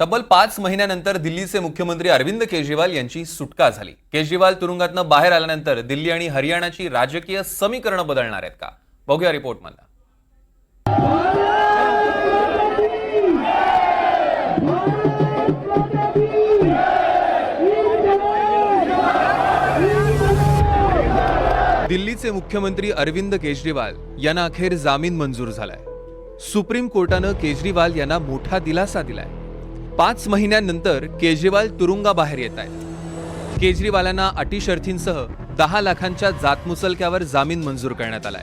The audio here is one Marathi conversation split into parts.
तब्बल पाच महिन्यानंतर दिल्लीचे मुख्यमंत्री अरविंद केजरीवाल यांची सुटका झाली. केजरीवाल तुरुंगातनं बाहेर आल्यानंतर दिल्ली आणि हरियाणाची राजकीय समीकरणं बदलणार आहेत का? बघूया रिपोर्टमधला दिल्लीचे मुख्यमंत्री अरविंद केजरीवाल यांना अखेर जामीन मंजूर झालाय. सुप्रीम कोर्टानं केजरीवाल यांना मोठा दिलासा दिलाय. पाच महिन्यानंतर केजरीवाल तुरुंगाबाहेर येत आहेत. केजरीवालांना अटी शर्थींसह दहा लाखांच्या जातमुचलक्यावर जामीन मंजूर करण्यात आलाय.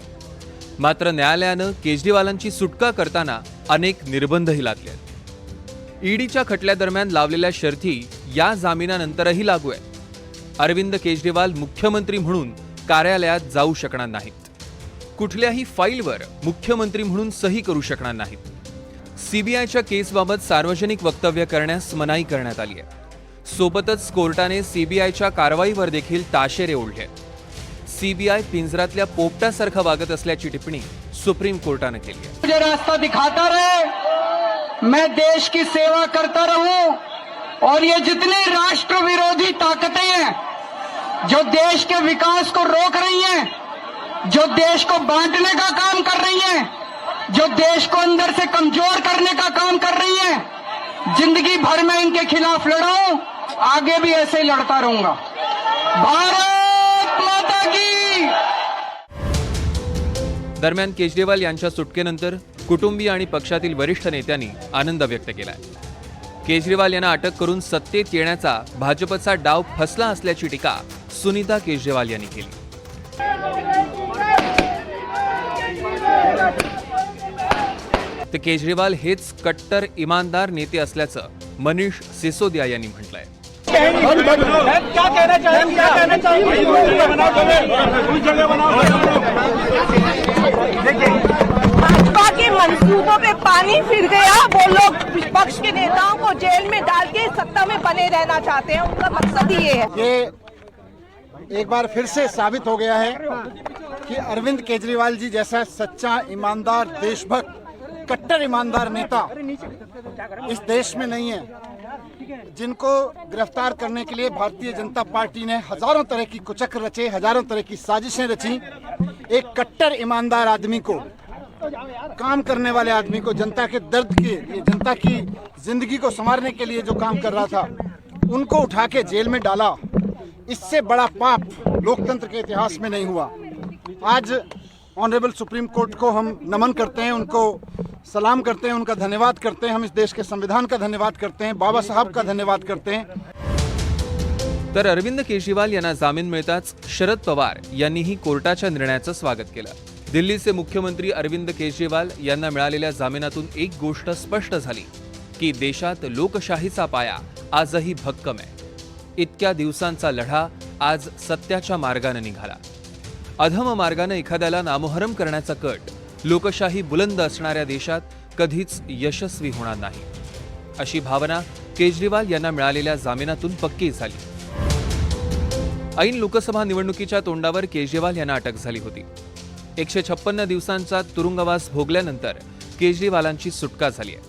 मात्र न्यायालयानं केजरीवालांची सुटका करताना अनेक निर्बंधही लादले आहेत. ईडीच्या खटल्यादरम्यान लावलेल्या शर्थी या जामिनानंतरही लागू आहेत. अरविंद केजरीवाल मुख्यमंत्री म्हणून कार्यालयात जाऊ शकणार नाहीत. कुठल्याही फाईलवर मुख्यमंत्री म्हणून सही करू शकणार नाहीत. सीबीआयच्या केसबाबत सार्वजनिक वक्तव्य करण्यास मनाई करण्यात आली आहे. सोबतच कोर्टाने सीबीआयच्या कारवाईवर देखील ताशेरे ओढले. सीबीआय पिंजरातल्या पोपटासारखं वागत असल्याची टिप्पणी सुप्रीम कोर्टानं केली आहे. मुझे रास्ता दिखाता रहे। मैं देश की सेवा करता रहूं। और ये जितनी राष्ट्र विरोधी ताकतें हैं जो देश के विकास को रोक रही हैं जो देश को बांटने का काम कर रही हैं जो देश को अंदर से कमजोर करने का काम कर रही है जिंदगी भर में इनके खिलाफ लड़ा हूं आगे भी ऐसे ही लड़ता रहूंगा। भारत माता की! दरम्यान केजरीवाल यांच्या सुटकेनंतर कुटुंबीय आणि पक्षातील वरिष्ठ नेत्यांनी आनंद व्यक्त केलाय. केजरीवाल यांना अटक करून सत्तेत येण्याचा भाजपचा डाव फसला असल्याची टीका सुनीता केजरीवाल यांनी केली. तर केजरीवाल हेच कट्टर इमानदार नेते असल्याचं मनीष सिसोदिया यांनी म्हटलंय. क्या कहना चाहेंगे क्या कहना भाजपा के मंसूबों पे पानी फिर गया वो लोग विपक्ष के नेताओं को जेल में डाल के सत्ता में बने रहना चाहते हैं उनका मकसद ही ये है। ये एक बार फिर से साबित हो गया है कि अरविंद केजरीवाल जी जैसा सच्चा ईमानदार देशभक्त कट्टर ईमानदार नेता इस देश में नहीं है। जिनको गिरफ़्तार करने के लिए भारतीय जनता पार्टी ने हज़ारों तरह की कुचक्र रचे हज़ारों तरह की साजिशें रची। एक कट्टर ईमानदार आदमी को काम करने वाले आदमी को जनता के दर्द के जनता की ज़िंदगी को संवारने के लिए जो काम कर रहा था उनको उठा के जेल में डाला। इससे बड़ा पाप लोकतंत्र के इतिहास में नहीं हुआ। आज ऑनरेबल सुप्रीम कोर्ट को हम नमन करते हैं उनको सलाम करते हैं उनका धन्यवाद करते हैं हम इस देश के संविधान का धन्यवाद करते हैं बाबा साहब का धन्यवाद करते हैं। तर अरविंद केजरीवाल यांना जामीन मिळताच शरद पवार यांनीही कोर्टाच्या निर्णयाचं स्वागत केलं. दिल्लीचे मुख्यमंत्री अरविंद केजरीवाल यांना मिळालेल्या जामिनातून एक गोष्ट स्पष्ट झाली की देशात लोकशाहीचा पाया आजही भक्कम आहे. इतक्या दिवसांचा लढा आज सत्याच्या मार्गानं निघाला. अधम मार्गानं एखाद्याला नामोहरम करण्याचा कट लोकशाही बुलंद असणाऱ्या देशात कधीच यशस्वी होणार नाही. अशी भावना केजरीवाल यांना मिळालेल्या जामिनातून पक्की झाली. ऐन लोकसभा निवडणुकीच्या तोंडावर केजरीवाल यांना अटक झाली होती. एकशे छप्पन्न दिवसांचा तुरुंगवास भोगल्यानंतर केजरीवालांची सुटका झाली आहे.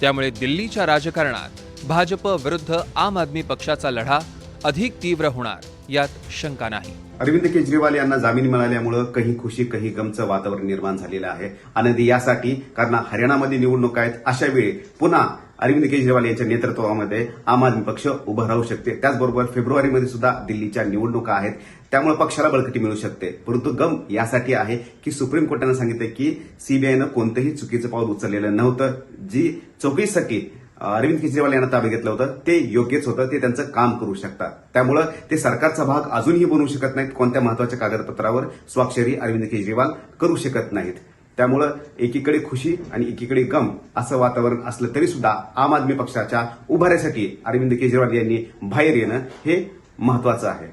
त्यामुळे दिल्लीच्या राजकारणात भाजप विरुद्ध आम आदमी पक्षाचा लढा अधिक तीव्र होणार. यात शंका नाही. अरविंद केजरीवाल यांना जामीन मिळाल्यामुळं काही खुशी काही गमचं वातावरण निर्माण झालेलं आहे. आनंदी यासाठी कारण हरियाणामध्ये निवडणूक आहेत अशा वेळी पुन्हा अरविंद केजरीवाल यांच्या नेतृत्वामध्ये आम आदमी पक्ष उभं राहू शकते. त्याचबरोबर फेब्रुवारीमध्ये सुद्धा दिल्लीच्या निवडणुका आहेत. त्यामुळे पक्षाला बळकटी मिळू शकते. परंतु गम यासाठी आहे की सुप्रीम कोर्टानं सांगितलं की सीबीआयनं कोणतंही चुकीचं पाऊल उचललेलं नव्हतं. जी चौकशीसाठी अरविंद केजरीवाल यांना ताब्यात घेतलं होतं. ते योग्यच होतं. ते त्यांचं काम करू शकतात. त्यामुळं ते सरकारचा भाग अजूनही बनवू शकत नाहीत. कोणत्या महत्त्वाच्या कागदपत्रावर स्वाक्षरी अरविंद केजरीवाल करू शकत नाहीत. त्यामुळं एकीकडे खुशी आणि एकीकडे गम असं वातावरण असलं तरी सुद्धा आम आदमी पक्षाच्या उभाऱ्यासाठी अरविंद केजरीवाल यांनी बाहेर येणं हे महत्वाचं आहे.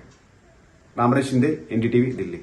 रामराज शिंदे एनडीटीव्ही दिल्ली.